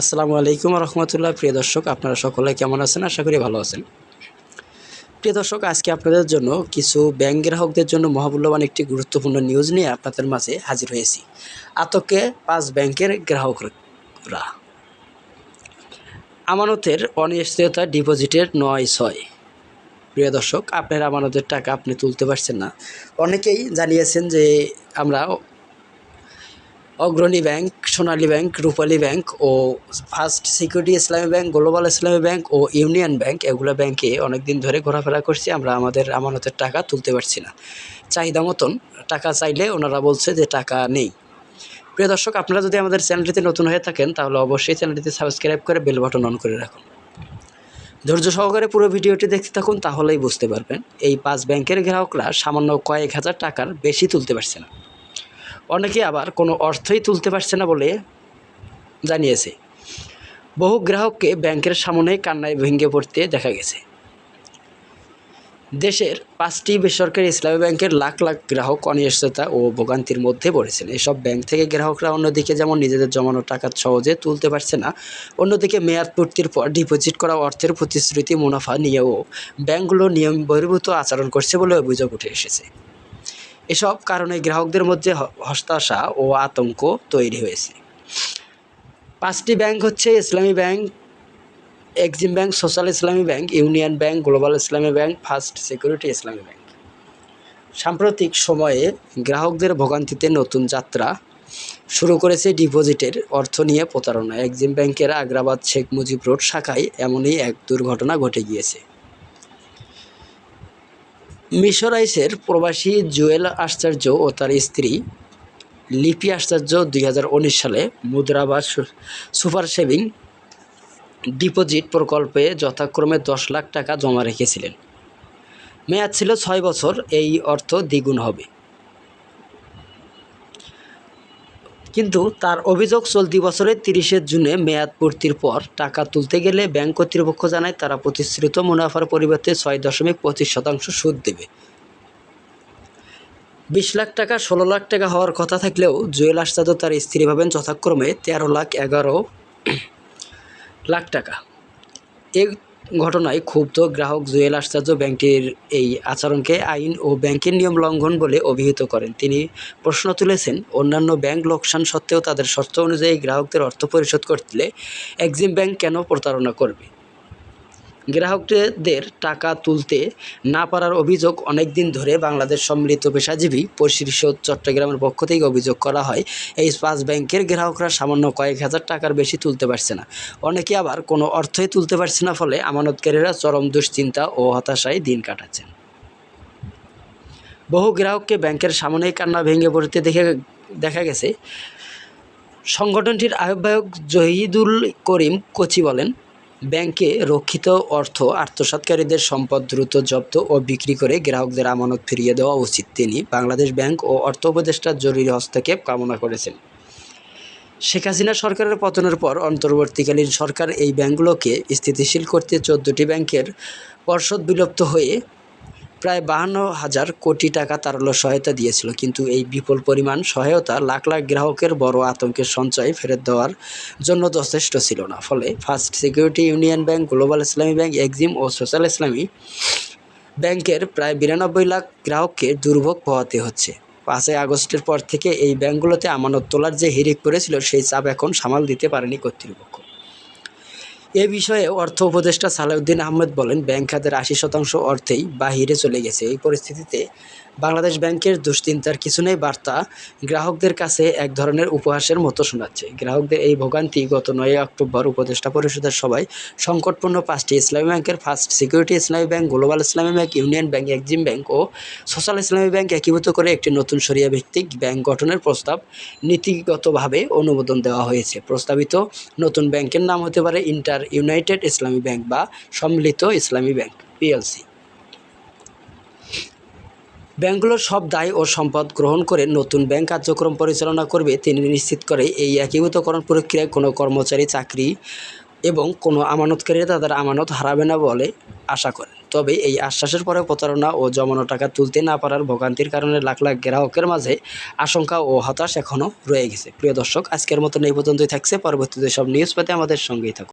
আসসালামু আলাইকুম রহমতুল্লাহ। প্রিয় দর্শক, আপনারা সকলে কেমন আছেন? আশা করি ভালো আছেন। প্রিয় দর্শক, আজকে আপনাদের জন্য কিছু ব্যাংক গ্রাহকদের জন্য মহামূল্যবান একটি গুরুত্বপূর্ণ নিউজ নিয়ে আপনাদের মাঝে হাজির হয়েছি। আতকে পাঁচ ব্যাংকের গ্রাহকরা। আমানতের অনিশ্চয়তা ডিপোজিটের নয় ছয়। প্রিয় দর্শক, আপনার আমানতের টাকা আপনি তুলতে পারছেন না। অনেকেই জানিয়েছেন যে আমরা Agrani bank, Sonali bank, Rupali bank ও first security Islami bank, global Islami bank ও ইউনিয়ন ব্যাংক এগুলো ব্যাংকে অনেক দিন ধরে ঘোরাফেরা করছি। আমরা আমাদের আমানতের টাকা তুলতে পারছি না। চাহিদা মতন টাকা চাইলে ওনারা বলছে যে টাকা নেই। প্রিয় দর্শক, আপনারা যদি আমাদের চ্যানেলটিতে নতুন হয়ে থাকেন, তাহলে অবশ্যই চ্যানেলটিতে সাবস্ক্রাইব করে বেল বাটন অন করে রাখুন। ধৈর্য সহকারে পুরো ভিডিওটি দেখতে থাকুন, তাহলেই বুঝতে পারবেন। এই পাঁচ ব্যাংকের গ্রাহকরা সামান্য কয়েক হাজার টাকার বেশি তুলতে পারছে না। অনেকে আবার কোনো অর্থই তুলতে পারছে না বলে জানিয়েছে। বহু গ্রাহককে ব্যাংকের সামনে কান্নায় ভেঙে পড়তে দেখা গেছে। দেশের পাঁচটি বেসরকারি ইসলামী ব্যাংকের লাখ লাখ গ্রাহক অনিশ্চয়তা ও ভোগান্তির মধ্যে পড়েছেন। এসব ব্যাংক থেকে গ্রাহকরা অন্যদিকে যেমন নিজেদের জমানো টাকা সহজে তুলতে পারছে না, অন্যদিকে মেয়াদ পূর্তির পর ডিপোজিট করা অর্থের প্রতিশ্রুতি মুনাফা নিয়েও ব্যাংকগুলো নিয়ম বহির্ভূত আচরণ করছে বলে অভিযোগ উঠে এসেছে। এসব কারণে গ্রাহকদের মধ্যে হতাশা ও আতঙ্ক তৈরি হয়েছে। পাঁচটি ব্যাংক হচ্ছে Islami bank, Exim bank, social Islami bank, union bank, global Islami bank, first security Islami bank. সাম্প্রতিক সময়ে গ্রাহকদের ভোগান্তিতে নতুন যাত্রা শুরু করেছে ডিপোজিটের অর্থ নিয়ে প্রতারণা। এক্সিম ব্যাংকের আগ্রাবাদ শেখ মুজিব রোড শাখায় এমনই এক দুর্ঘটনা ঘটে গিয়েছে। মিশরাইসের প্রবাসী জুয়েল আশ্চর্য ও তার স্ত্রী লিপি আশ্চর্য দুই হাজার উনিশ সালে মুদ্রা বা সুপার সেভিং ডিপোজিট প্রকল্পে যথাক্রমে দশ লাখ টাকা জমা রেখেছিলেন। মেয়াদ ছিল ছয় বছর, এই অর্থ দ্বিগুণ হবে। কিন্তু তার অভিযোগ চলতি বছরের তিরিশে জুনে মেয়াদ পূর্তির পর টাকা তুলতে গেলে ব্যাংক কর্তৃপক্ষ জানায় তারা প্রতিশ্রুত মুনাফার পরিবর্তে ছয় দশমিক পঁচিশ শতাংশ সুদ দেবে। বিশ লাখ টাকা, ষোলো লাখ টাকা হওয়ার কথা থাকলেও জুয়েল ও তার স্ত্রী ভাবেন যথাক্রমে তেরো লাখ এগারো লাখ টাকা। এই ঘটনায় ক্ষুব্ধ গ্রাহক জুয়েল আশ্চর্য ব্যাংকটির এই আচরণকে আইন ও ব্যাংকের নিয়ম লঙ্ঘন বলে অভিহিত করেন। তিনি প্রশ্ন তুলেছেন, অন্যান্য ব্যাংক লোকসান সত্ত্বেও তাদের শর্ত অনুযায়ী গ্রাহকদের অর্থ পরিশোধ করলে এক্সিম ব্যাংক কেন প্রতারণা করবে? গ্রাহকদের টাকা তুলতে না পারার অভিযোগ অনেক দিন ধরে বাংলাদেশ সম্মিলিত পেশাজীবী পরিষদ চট্টগ্রামের পক্ষ থেকে অভিযোগ করা হয়। এই পাঁচ ব্যাংকের গ্রাহকরা সামান্য কয়েক হাজার টাকার বেশি তুলতে পারছে না। অনেকে আবার কোনো অর্থই তুলতে পারছে না, ফলে আমানতকারীরা চরম দুশ্চিন্তা ও হতাশায় দিন কাটাচ্ছেন। বহু গ্রাহককে ব্যাংকের সামনেই কান্না ভেঙে পড়তে দেখে দেখা গেছে। সংগঠনটির আহ্বায়ক জহিদুল করিম কোচি বলেন ব্যাংকে রক্ষিত অর্থ আত্মসাৎকারীদের সম্পদ দ্রুত জব্দ ও বিক্রি করে গ্রাহকদের আমানত ফিরিয়ে দেওয়া উচিত, তিনি বাংলাদেশ ব্যাংক ও অর্থ উপদেষ্টার জরুরি হস্তক্ষেপ কামনা করেছেন। শেখ হাসিনা সরকারের পতনের পর অন্তর্বর্তীকালীন সরকার এই ব্যাংকগুলোকে স্থিতিশীল করতে চোদ্দটি ব্যাংকের পর্ষদ বিলুপ্ত হয়ে প্রায় বাহান্ন হাজার কোটি টাকা তারল্য সহায়তা দিয়েছিল। কিন্তু এই বিপুল পরিমাণ সহায়তা লাখ লাখ গ্রাহকের বড় আতঙ্কের সঞ্চয় ফেরত দেওয়ার জন্য যথেষ্ট ছিল না। ফলে first security union bank, global Islami bank, Exim ও সোশ্যাল ইসলামী ব্যাংকের প্রায় বিরানব্বই লাখ গ্রাহককে দুর্ভোগ পোহাতে হচ্ছে। পাঁচই আগস্টের পর থেকে এই ব্যাংকগুলোতে আমানত তোলার যে হিরিক পড়েছিল, সেই চাপ এখন সামাল দিতে পারেনি কর্তৃপক্ষ। এ বিষয়ে অর্থ উপদেষ্টা সালাউদ্দিন আহমেদ বলেন, ব্যাংক খাতের আশি শতাংশ অর্থেই বাহিরে চলে গেছে। এই পরিস্থিতিতে বাংলাদেশ ব্যাংকের দুশ্চিন্তার কিছু নেই বার্তা গ্রাহকদের কাছে এক ধরনের উপহাসের মতো শোনাচ্ছে। গ্রাহকদের এই ভোগান্তি গত নয় অক্টোবর উপদেষ্টা পরিষদের সবাই সংকটপূর্ণ পাঁচটি ইসলামী ব্যাংকের first security Islami bank, global Islami bank, union bank, Exim bank ও সোশ্যাল ইসলামী ব্যাংক একীভূত করে একটি নতুন সরিয়া ভিত্তিক ব্যাংক গঠনের প্রস্তাব নীতিগতভাবে অনুমোদন দেওয়া হয়েছে। প্রস্তাবিত নতুন ব্যাংকের নাম হতে পারে ইন্টার ইউনাইটেড ইসলামী ব্যাংক বা সম্মিলিত ইসলামী ব্যাংক, পিএলসি। ব্যাংকগুলোর সব দায় ও সম্পদ গ্রহণ করে নতুন ব্যাংক কার্যক্রম পরিচালনা করবে। তিনি নিশ্চিত করে এই একীভূতকরণ প্রক্রিয়ায় কোনো কর্মচারী, চাকরি এবং কোনো আমানতকারীরা তাদের আমানত হারাবে না বলে আশা করেন। তবে এই আশ্বাসের পরে প্রতারণা ও জমানো টাকা তুলতে না পারার ভোগান্তির কারণে লাখ লাখ গ্রাহকের মাঝে আশঙ্কা ও হতাশ এখনও রয়ে গেছে। প্রিয় দর্শক, আজকের মতন এই পর্যন্তই থাকছে। পরবর্তীতে সব নিউজ পেতে আমাদের সঙ্গেই থাকুন।